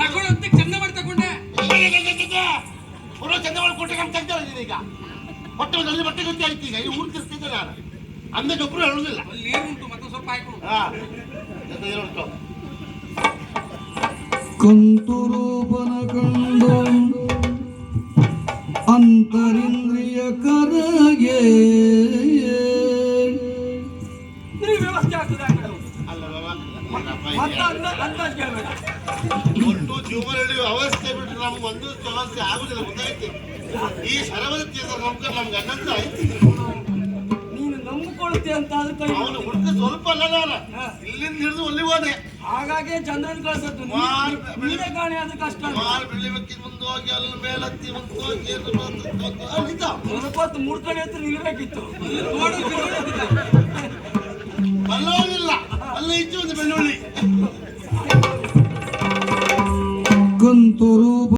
ತಗೊಳಂತ ಚಂದ ಮಾಡಿ ತಗೊಂಡೆ. ಚಂದ ಮಾಡಿ ಕೊಟ್ಟೆ ನಾನು ತೆಗ್ತಾ ಈಗ. ಹೊಟ್ಟೆ ಅಲ್ಲಿ ಬಟ್ಟೆ ಗಂಟೆ ಆಯ್ತು ಈಗ ಈ ಊರು ತಿರ್ತಿದ್ದೆ ನಾನು. ಅಂದ್ರೆ ಗೊಬ್ಬರ ಹೇಳುದಿಲ್ಲ. ಅಲ್ಲಿ ಉಂಟು ಸ್ವಲ್ಪ ಹಾಕು ಕಂತುರೂಪನ ಕಂಡು ಅಂತರಿಂದ್ರಿಯ ಕರಗೆ ನೀವು ವ್ಯವಸ್ಥೆ ಆಗ್ತದೆ ಆ ಕಡೆ ಹೋಗಿ. ಅಲ್ಲ ಬಾಬಾ ಮತ್ತೆ ಅಂದ ಅಂದಾಜ್ ಕೇಳಬೇಡ ಒಟ್ಟು ಅವಸ್ಥೆ ಬಿಟ್ಟು ನಮ್ಗೆ ಒಂದು ಸಮಸ್ಯೆ ಆಗುದಿಲ್ಲ ಗೊತ್ತಾಯ್ತು? ಈ ಶರವದ ತೀರ್ಥ ನಮ್ಗೆ ನಮ್ಗೆ ಅನ್ನಂತ ಐತಿ ನೀನು ನಂಬಿಕೊಳ್ಳುತ್ತೆ ಅಂತ ಅದಕ್ಕೆ ಅವನು ಹುಡುಕ ಸ್ವಲ್ಪ ಅಲ್ಲ ನಾನು. ಇಲ್ಲಿಂದ ಹಿಡಿದು ಅಲ್ಲಿ ಹೋದೆ. ಹಾಗಾಗಿ ಚಂದ್ರನ್ ಕಳ್ಸದ್ದು. ನೀನೇ ಕಾಣೆ ಆದ್ರೆ ಕಷ್ಟ ಅಲ್ಲ. ಮಾರು ಬೆಳಿಬೇಕಿ ಮುಂದೆ ಹೋಗಿ ಅಲ್ಲಿ ಮೇಲತ್ತಿ ಮುಂದೆ ಹೋಗಿ. ಸ್ವಲ್ಪ ಹೊತ್ತು ಮುಡ್ಕಡೆ ಹತ್ರ ನಿಲ್ಬೇಕಿತ್ತು. ಬಲ್ಲವನಿಲ್ಲ ಅಲ್ಲ ಇಚ್ಚು ಒಂದು ಬೆಳ್ಳುಳ್ಳಿ. ಕಂತು ರೂಪ